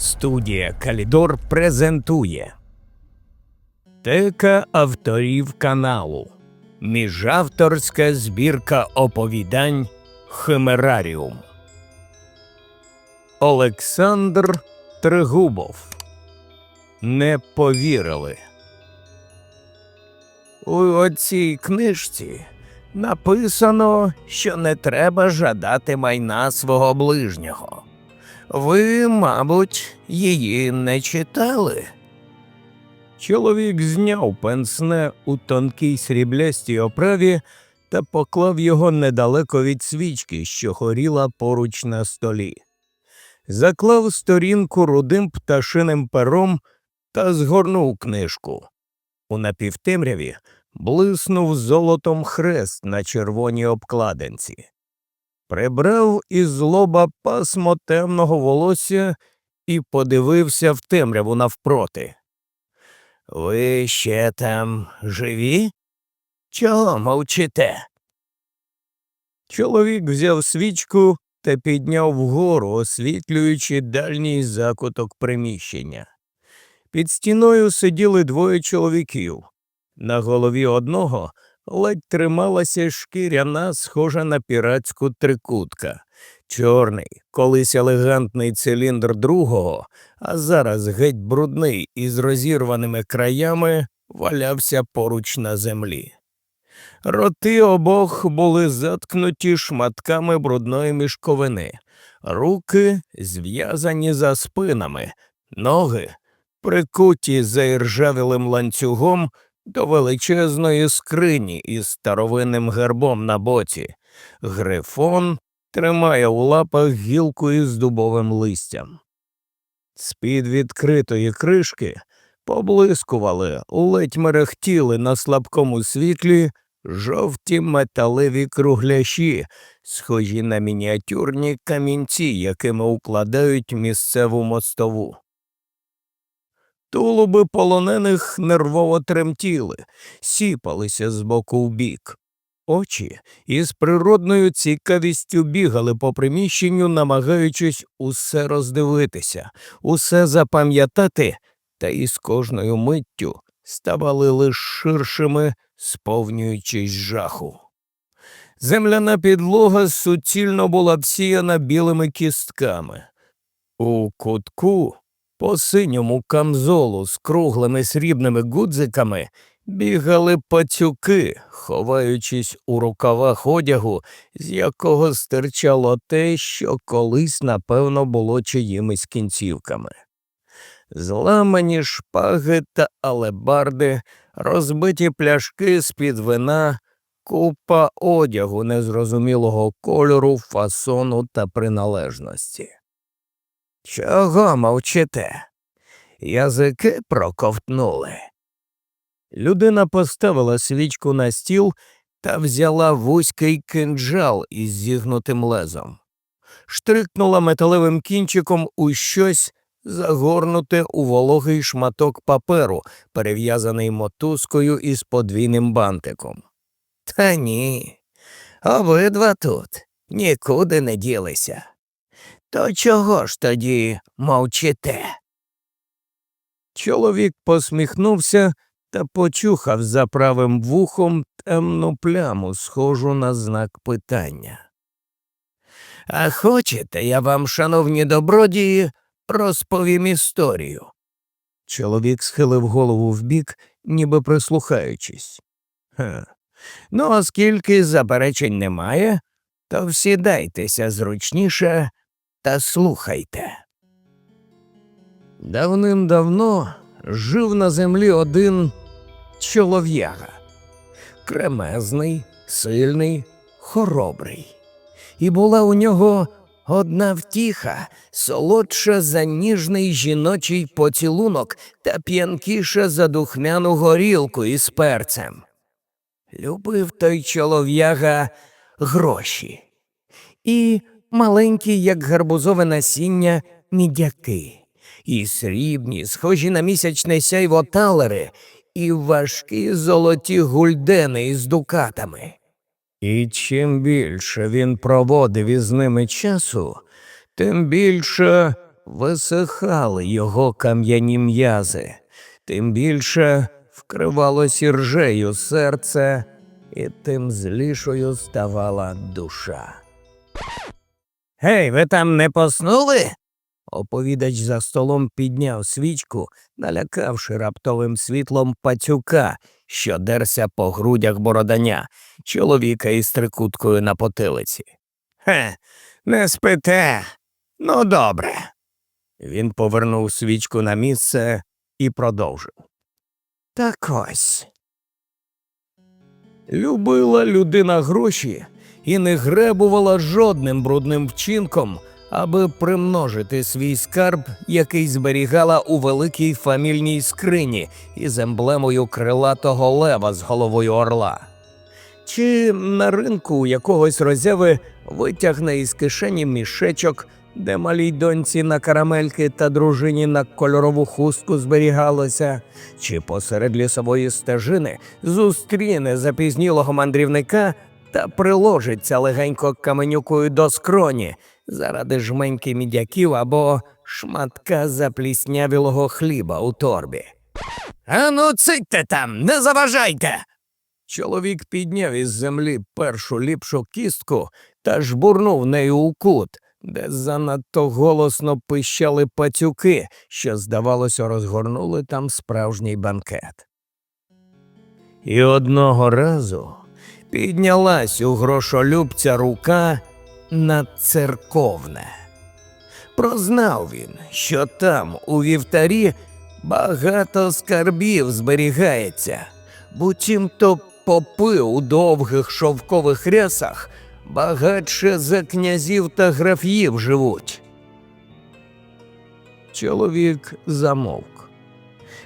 Студія Калідор презентує Тека авторів каналу. Міжавторська збірка оповідань Химераріум. Олександр Тригубов. Не повірили. У оцій книжці написано, що не треба жадати майна свого ближнього. Ви, мабуть, її не читали. Чоловік зняв пенсне у тонкій сріблястій оправі та поклав його недалеко від свічки, що горіла поруч на столі. Заклав сторінку рудим пташиним пером та згорнув книжку. У напівтемряві блиснув золотом хрест на червоній обкладинці. Прибрав із лоба пасмо темного волосся і подивився в темряву навпроти. Ви ще там живі? Чого мовчите? Чоловік взяв свічку та підняв вгору, освітлюючи дальній закуток приміщення. Під стіною сиділи двоє чоловіків. На голові одного ледь трималася шкіряна, схожа на піратську трикутка. Чорний, колись елегантний циліндр другого, а зараз геть брудний із розірваними краями, валявся поруч на землі. Роти обох були заткнуті шматками брудної мішковини, руки зв'язані за спинами, ноги прикуті заіржавілим ланцюгом до величезної скрині із старовинним гербом на боці. Грифон тримає у лапах гілку із дубовим листям. З-під відкритої кришки поблискували, ледь мерехтіли на слабкому світлі жовті металеві кругляші, схожі на мініатюрні камінці, якими укладають місцеву мостову. Тулуби полонених нервово тремтіли, сіпалися з боку в бік. Очі із природною цікавістю бігали по приміщенню, намагаючись усе роздивитися, усе запам'ятати, та із кожною миттю ставали лише ширшими, сповнюючись жаху. Земляна підлога суцільно була всіяна білими кістками. У кутку по синьому камзолу з круглими срібними гудзиками бігали пацюки, ховаючись у рукавах одягу, з якого стирчало те, що колись, напевно, було чиїмись кінцівками. Зламані шпаги та алебарди, розбиті пляшки з-під вина, купа одягу незрозумілого кольору, фасону та приналежності. Чого мовчите? Язики проковтнули. Людина поставила свічку на стіл та взяла вузький кинджал із зігнутим лезом, штрикнула металевим кінчиком у щось, загорнуте у вологий шматок паперу, перев'язаний мотузкою із подвійним бантиком. Та ні, обидва тут нікуди не ділися. То чого ж тоді мовчите? Чоловік посміхнувся та почухав за правим вухом темну пляму, схожу на знак питання. А хочете, я вам, шановні добродії, розповім історію. Чоловік схилив голову вбік, ніби прислухаючись. Ха. Ну, оскільки заперечень немає, то всідайтеся зручніше та слухайте. Давним-давно жив на землі один чолов'яга. Кремезний, сильний, хоробрий. І була у нього одна втіха, солодша за ніжний жіночий поцілунок та п'янкіша за духмяну горілку із перцем. Любив той чолов'яга гроші. І маленькі, як гарбузове насіння, мідяки, і срібні, схожі на місячне сяйво талери, і важкі золоті гульдени із дукатами. І чим більше він проводив із ними часу, тим більше висихали його кам'яні м'язи, тим більше вкривалось іржею серце, і тим злішою ставала душа. Гей, ви там не поснули? Оповідач за столом підняв свічку, налякавши раптовим світлом пацюка, що дерся по грудях бороданя, чоловіка із трикуткою на потилиці. Хе, не спите. Ну, добре. Він повернув свічку на місце і продовжив. Так ось. Любила людина гроші і не гребувала жодним брудним вчинком, аби примножити свій скарб, який зберігала у великій фамільній скрині із емблемою крилатого лева з головою орла. Чи на ринку якогось розяви витягне із кишені мішечок, де малій доньці на карамельки та дружині на кольорову хустку зберігалося, чи посеред лісової стежини зустріне запізнілого мандрівника та приложиться легенько каменюкою до скроні заради жменьки мідяків або шматка запліснявілого хліба у торбі. Ану, цитьте там, не заважайте. Чоловік підняв із землі першу ліпшу кістку та жбурнув нею у кут, де занадто голосно пищали пацюки, що, здавалося, розгорнули там справжній банкет. І одного разу піднялась у грошолюбця рука на церковне. Прознав він, що там, у вівтарі, багато скарбів зберігається, буцім то попи у довгих шовкових рясах багатше за князів та графів живуть. Чоловік замовк,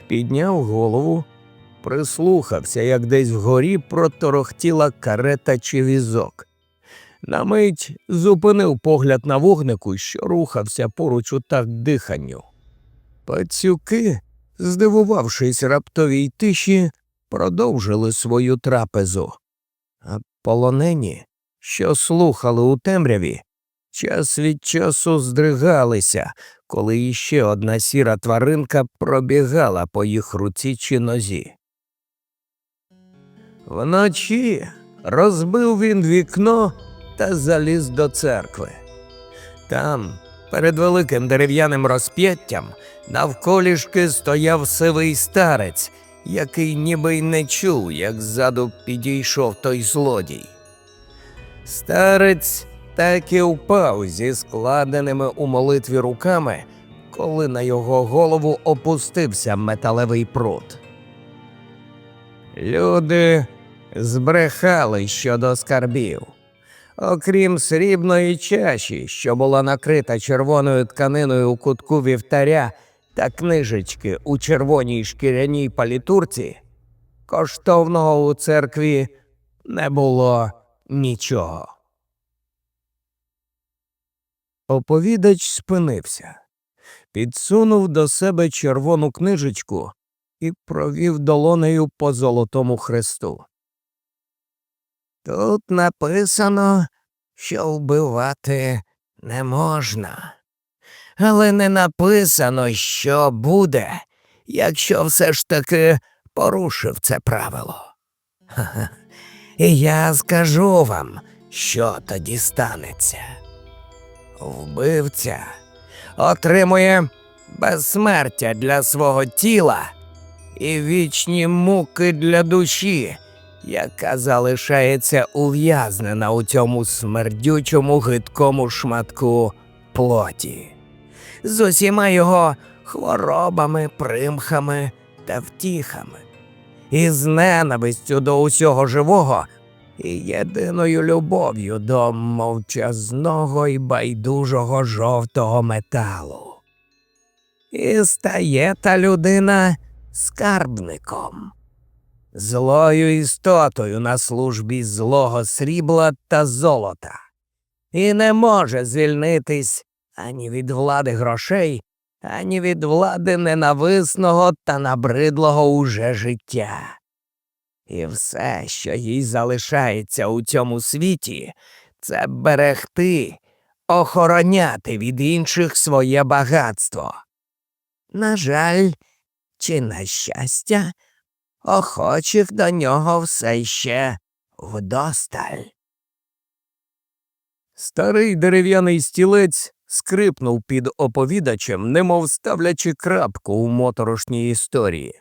підняв голову, прислухався, як десь вгорі проторохтіла карета чи візок. На мить зупинив погляд на вогнику, що рухався поруч у так диханню. Пацюки, здивувавшись раптовій тиші, продовжили свою трапезу, а полонені, що слухали у темряві, час від часу здригалися, коли іще одна сіра тваринка пробігала по їх руці чи нозі. Вночі розбив він вікно та заліз до церкви. Там, перед великим дерев'яним розп'яттям, навколішки стояв сивий старець, який ніби й не чув, як ззаду підійшов той злодій. Старець так і впав зі складеними у молитві руками, коли на його голову опустився металевий прут. Люди збрехали щодо скарбів. Окрім срібної чаші, що була накрита червоною тканиною у кутку вівтаря, та книжечки у червоній шкіряній палітурці, коштовного у церкві не було нічого. Оповідач спинився, підсунув до себе червону книжечку і провів долонею по золотому хресту. Тут написано, що вбивати не можна, але не написано, що буде, якщо все ж таки порушив це правило. І я скажу вам, що тоді станеться. Вбивця отримує безсмертя для свого тіла і вічні муки для душі, яка залишається ув'язнена у цьому смердючому гидкому шматку плоті, з усіма його хворобами, примхами та втіхами, і з ненавистю до усього живого, і єдиною любов'ю до мовчазного і байдужого жовтого металу. І стає та людина скарбником, злою істотою на службі злого срібла та золота, і не може звільнитись ані від влади грошей, ані від влади ненависного та набридлого уже життя. І все, що їй залишається у цьому світі, це берегти, охороняти від інших своє багатство. На жаль, чи на щастя, охочих до нього все ще вдосталь. Старий дерев'яний стілець скрипнув під оповідачем, немов ставлячи крапку у моторошній історії.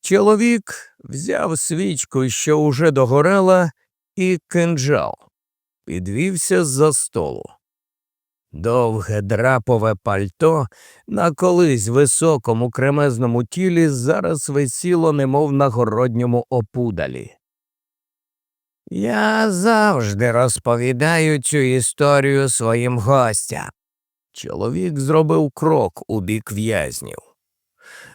Чоловік взяв свічку, що уже догорала, і кинджал, підвівся з-за столу. Довге драпове пальто на колись високому кремезному тілі зараз висіло, немов на городньому опудалі. Я завжди розповідаю цю історію своїм гостям. Чоловік зробив крок у бік в'язнів.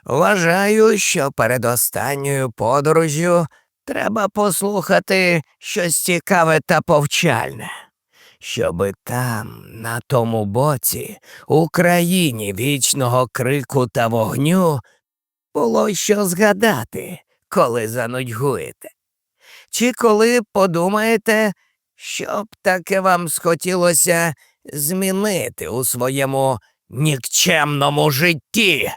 Вважаю, що перед останньою подорожю треба послухати щось цікаве та повчальне, щоби там, на тому боці, у країні вічного крику та вогню, було що згадати, коли занудьгуєте. Чи коли подумаєте, що б таке вам схотілося змінити у своєму нікчемному житті?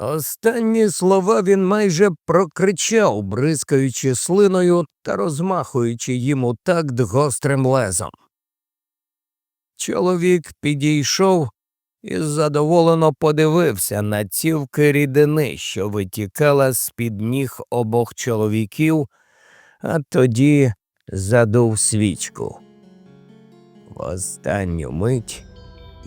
Останні слова він майже прокричав, бризкаючи слиною та розмахуючи їм у такт гострим лезом. Чоловік підійшов і задоволено подивився на цівки рідини, що витікала з під ніг обох чоловіків, а тоді задув свічку. В останню мить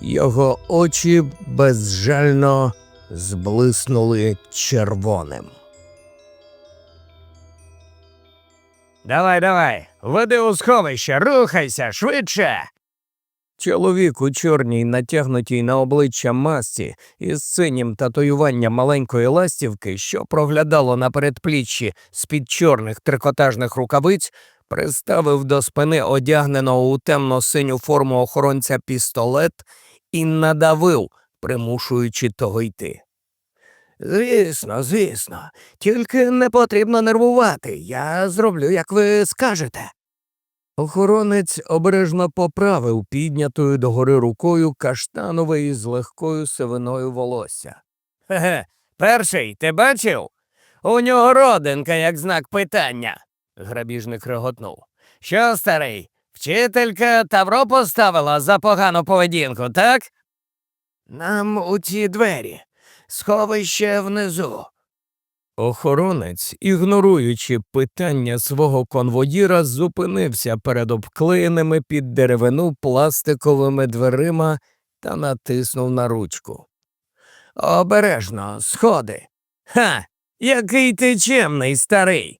його очі безжально зблиснули червоним. Давай, давай, веди у сховище, рухайся швидше. Чоловік у чорній, натягнутій на обличчя масці із синім татуюванням маленької ластівки, що проглядало на передпліччі з-під чорних трикотажних рукавиць, приставив до спини одягненого у темно-синю форму охоронця пістолет і надавив, примушуючи того йти. Звісно, звісно, тільки не потрібно нервувати. Я зроблю, як ви скажете. Охоронець обережно поправив піднятою догори рукою каштанове із легкою сивиною волосся. Хе, перший, ти бачив? У нього родинка, як знак питання, грабіжник реготнув. Що, старий, вчителька тавро поставила за погану поведінку, так? Нам у ці двері, сховище внизу. Охоронець, ігноруючи питання свого конвоїра, зупинився перед обклеєними під деревину пластиковими дверима та натиснув на ручку. Обережно, сходи. Ха, який ти чемний, старий.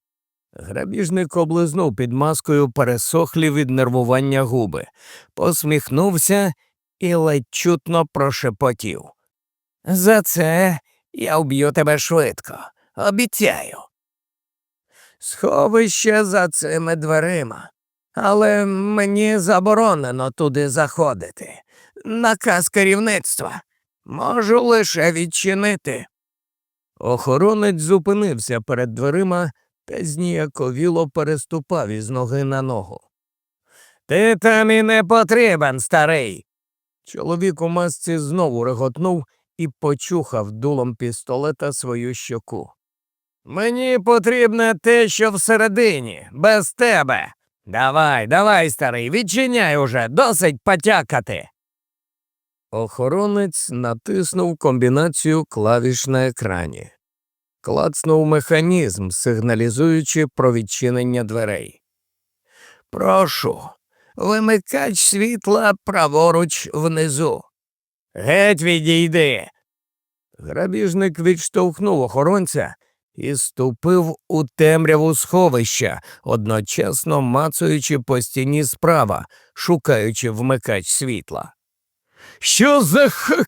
Грабіжник облизнув під маскою пересохлі від нервування губи, посміхнувся і ледь чутно прошепотів. За це я вб'ю тебе швидко. Обіцяю. Сховище за цими дверима, але мені заборонено туди заходити. Наказ керівництва можу лише відчинити. Охоронець зупинився перед дверима та зніяковіло переступав із ноги на ногу. Ти там і не потрібен, старий. Чоловік у масці знову реготнув і почухав дулом пістолета свою щоку. Мені потрібне те, що всередині, без тебе. Давай, давай, старий, відчиняй уже, досить потякати. Охоронець натиснув комбінацію клавіш на екрані. Клацнув механізм, сигналізуючи про відчинення дверей. Прошу, вимикач світла праворуч внизу. Геть відійди. Грабіжник відштовхнув охоронця і ступив у темряву сховища, одночасно мацаючи по стіні справа, шукаючи вмикач світла. Що за х.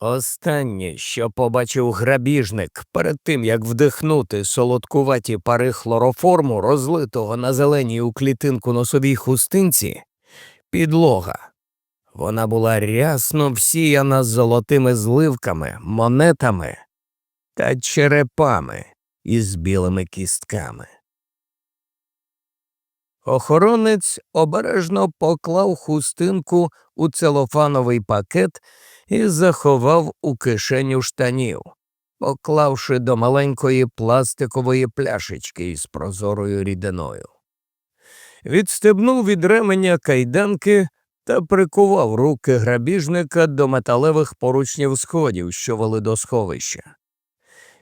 Останнє, що побачив грабіжник перед тим, як вдихнути солодкуваті пари хлороформу, розлитого на зеленій у клітинку носовій хустинці, підлога. Вона була рясно всіяна золотими зливками, монетами та черепами із білими кістками. Охоронець обережно поклав хустинку у целофановий пакет і заховав у кишеню штанів, поклавши до маленької пластикової пляшечки із прозорою рідиною. Відстебнув від ременя кайданки та прикував руки грабіжника до металевих поручнів сходів, що вели до сховища.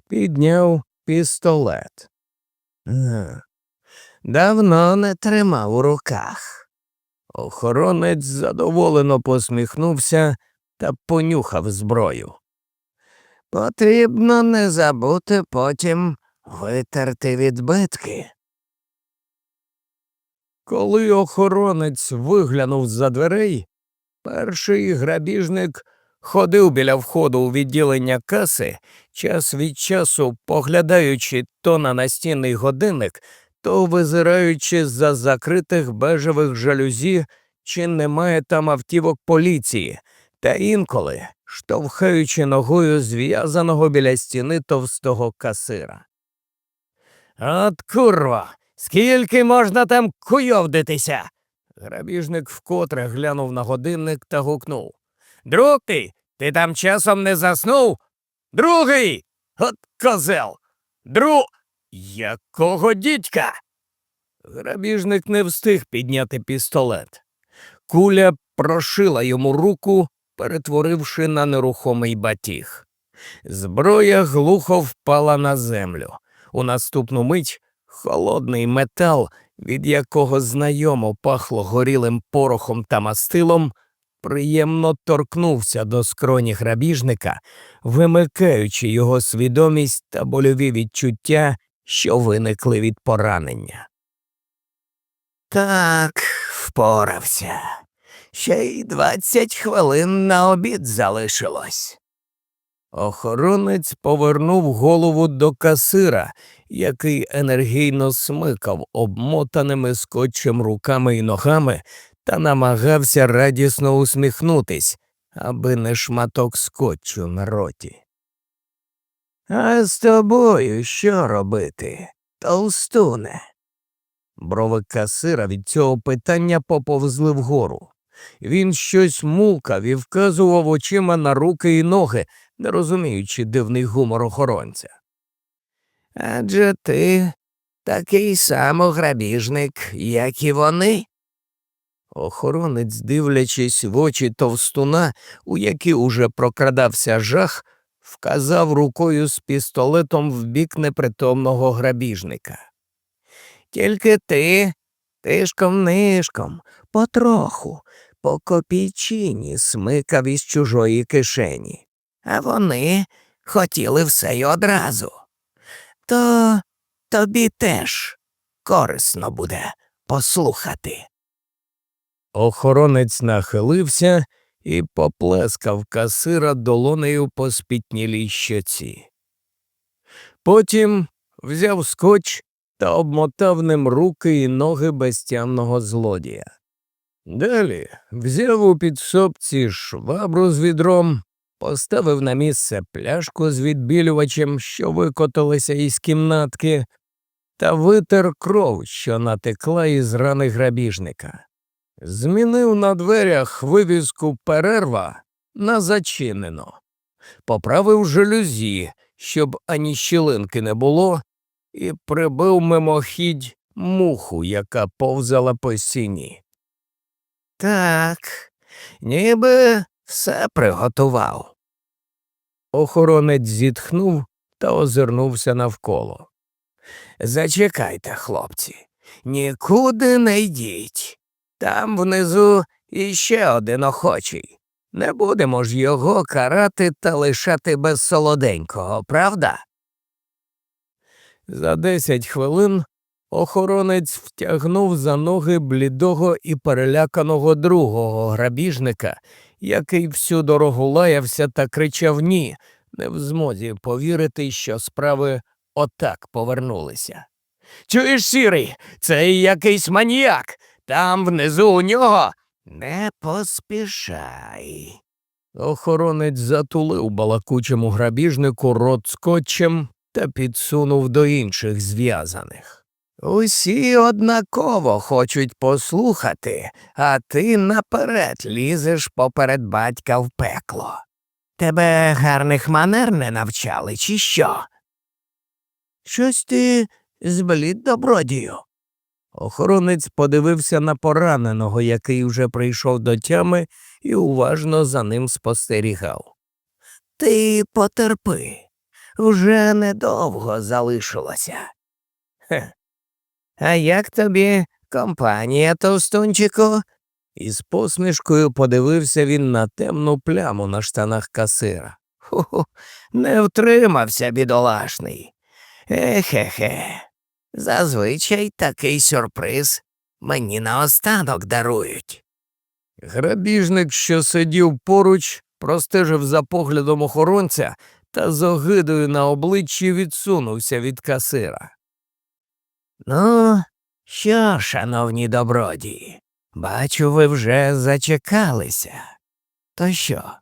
Підняв пістолет. Давно не тримав у руках. Охоронець задоволено посміхнувся та понюхав зброю. Потрібно не забути потім витерти відбитки. Коли охоронець виглянув з-за дверей, перший грабіжник ходив біля входу у відділення каси, час від часу поглядаючи то на настінний годинник, то визираючи з-за закритих бежевих жалюзі, чи немає там автівок поліції, та інколи штовхаючи ногою зв'язаного біля стіни товстого касира. От курва, скільки можна там куйовдитися? Грабіжник вкотре глянув на годинник та гукнув. Друг ти, ти там часом не заснув? Другий. От козел. Дру. Якого дідька? Грабіжник не встиг підняти пістолет. Куля прошила йому руку, перетворивши на нерухомий батіг. Зброя глухо впала на землю. У наступну мить холодний метал, від якого знайомо пахло горілим порохом та мастилом, приємно торкнувся до скроні грабіжника, вимикаючи його свідомість та больові відчуття, що виникли від поранення. Так, впорався. Ще й двадцять хвилин на обід залишилось. Охоронець повернув голову до касира, який енергійно смикав обмотаними скотчем руками і ногами та намагався радісно усміхнутись, аби не шматок скотчу на роті. А з тобою що робити, толстуне? Брови касира від цього питання поповзли вгору. Він щось мулкав і вказував очима на руки і ноги, не розуміючи дивний гумор охоронця. Адже ти такий само грабіжник, як і вони. Охоронець, дивлячись в очі товстуна, у які уже прокрадався жах, вказав рукою з пістолетом в бік непритомного грабіжника. Тільки ти тишком нишком, потроху, по копійчині смикав із чужої кишені, а вони хотіли все й одразу. То тобі теж корисно буде послухати. Охоронець нахилився і поплескав касира долонею по спітнілій щоці. Потім взяв скотч та обмотав ним руки і ноги безтямного злодія. Далі взяв у підсобці швабру з відром, поставив на місце пляшку з відбілювачем, що викотилася із кімнатки, та витер кров, що натекла із рани грабіжника. Змінив на дверях вивіску перерва на зачинено, поправив жалюзі, щоб ані щілинки не було, і прибив мимохідь муху, яка повзала по стіні. Так, ніби все приготував. Охоронець зітхнув та озирнувся навколо. Зачекайте, хлопці, нікуди не йдіть. Там внизу іще один охочий. Не будемо ж його карати та лишати без солоденького, правда? За десять хвилин охоронець втягнув за ноги блідого і переляканого другого грабіжника, який всю дорогу лаявся та кричав ні, не в змозі повірити, що справи отак повернулися. Чуєш, сірий, це якийсь маніяк. Там внизу у нього. Не поспішай. Охоронець затулив балакучому грабіжнику рот скотчем та підсунув до інших зв'язаних. Усі однаково хочуть послухати, а ти наперед лізеш поперед батька в пекло. Тебе гарних манер не навчали, чи що? Щось ти зблід добродію. Охоронець подивився на пораненого, який вже прийшов до тями, і уважно за ним спостерігав. Ти потерпи, вже недовго залишилося. Хе. А як тобі компанія, товстунчику? Із посмішкою подивився він на темну пляму на штанах касира. Ху-ху, не втримався, бідолашний. Ехе-хе. Зазвичай такий сюрприз мені наостанок дарують. Грабіжник, що сидів поруч, простежив за поглядом охоронця та з огидою на обличчі відсунувся від касира. Ну, що, шановні добродії, бачу, ви вже зачекалися. То що,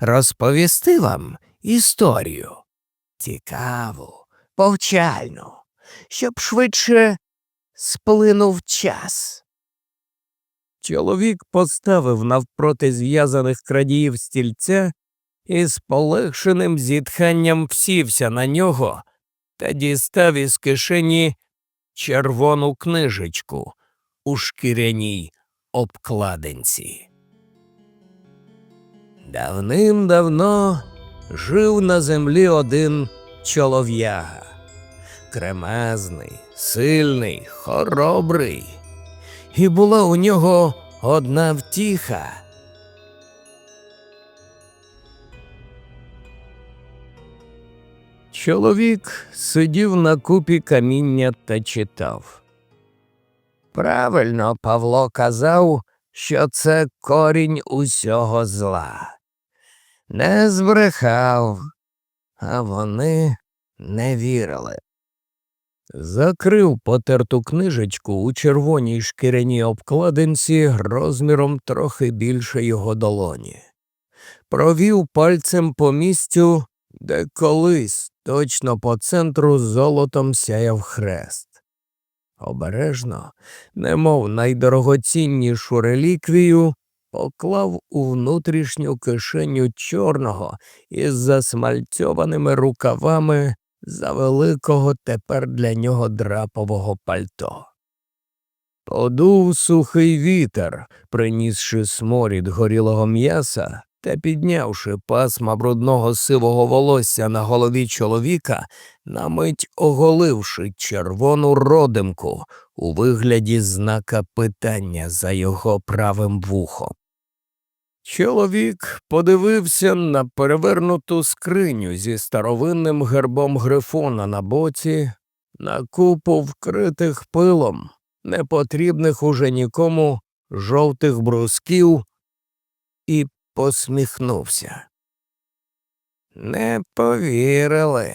розповісти вам історію? Цікаву, повчальну, щоб швидше сплинув час. Чоловік поставив навпроти зв'язаних крадіїв стільця і з полегшеним зітханням всівся на нього та дістав із кишені червону книжечку у шкіряній обкладинці. Давним-давно жив на землі один чолов'яга. Кремезний, сильний, хоробрий. І була у нього одна втіха. Чоловік сидів на купі каміння та читав. Правильно Павло казав, що це корінь усього зла. Не збрехав, а вони не вірили. Закрив потерту книжечку у червоній шкіряній обкладинці розміром трохи більше його долоні. Провів пальцем по місцю, де колись точно по центру золотом сяяв хрест. Обережно, немов найдорогоціннішу реліквію, поклав у внутрішню кишеню чорного із засмальцьованими рукавами за великого тепер для нього драпового пальто. Подув сухий вітер, принісши сморід горілого м'яса та піднявши пасма брудного сивого волосся на голові чоловіка, на мить оголивши червону родимку у вигляді знака питання за його правим вухом. Чоловік подивився на перевернуту скриню зі старовинним гербом грифона на боці, на купу вкритих пилом, непотрібних уже нікому жовтих брусків, і посміхнувся. Не повірили.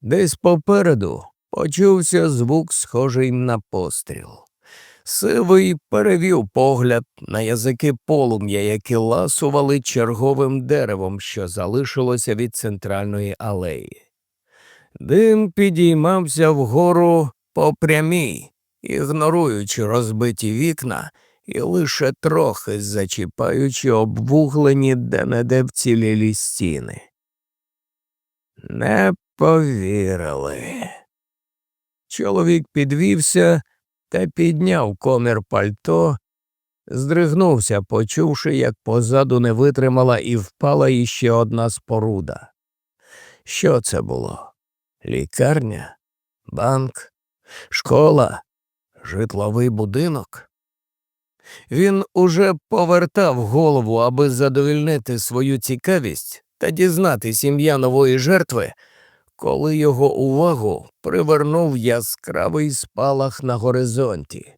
Десь попереду почувся звук, схожий на постріл. Сивий перевів погляд на язики полум'я, які ласували черговим деревом, що залишилося від центральної алеї. Дим підіймався вгору по прямій, ігноруючи розбиті вікна і лише трохи зачіпаючи обвуглені де-не-де вцілілі стіни. Не повірили. Чоловік підвівся та підняв комір пальто, здригнувся, почувши, як позаду не витримала і впала іще одна споруда. Що це було? Лікарня, банк, школа, житловий будинок? Він уже повертав голову, аби задовільнити свою цікавість та дізнатись ім'я нової жертви, коли його увагу привернув яскравий спалах на горизонті.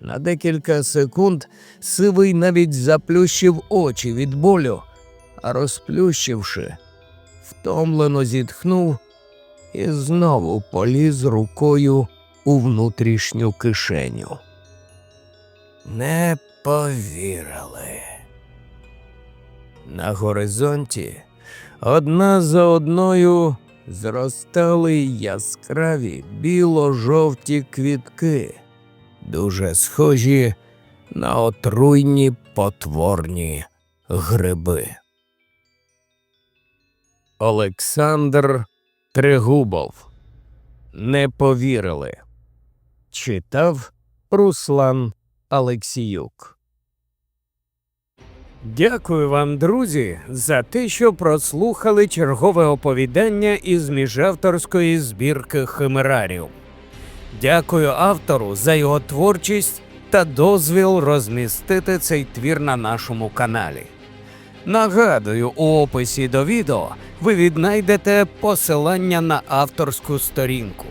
На декілька секунд сивий навіть заплющив очі від болю, а розплющивши, втомлено зітхнув і знову поліз рукою у внутрішню кишеню. Не повірили. На горизонті одна за одною зростали яскраві біло-жовті квітки, дуже схожі на отруйні потворні гриби. Олександр Трегубов. Не повірили. Читав Руслан Алексіюк. Дякую вам, друзі, за те, що прослухали чергове оповідання із міжавторської збірки Химераріум. Дякую автору за його творчість та дозвіл розмістити цей твір на нашому каналі. Нагадую, у описі до відео ви віднайдете посилання на авторську сторінку.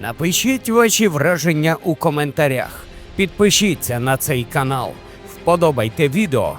Напишіть ваші враження у коментарях, підпишіться на цей канал, вподобайте відео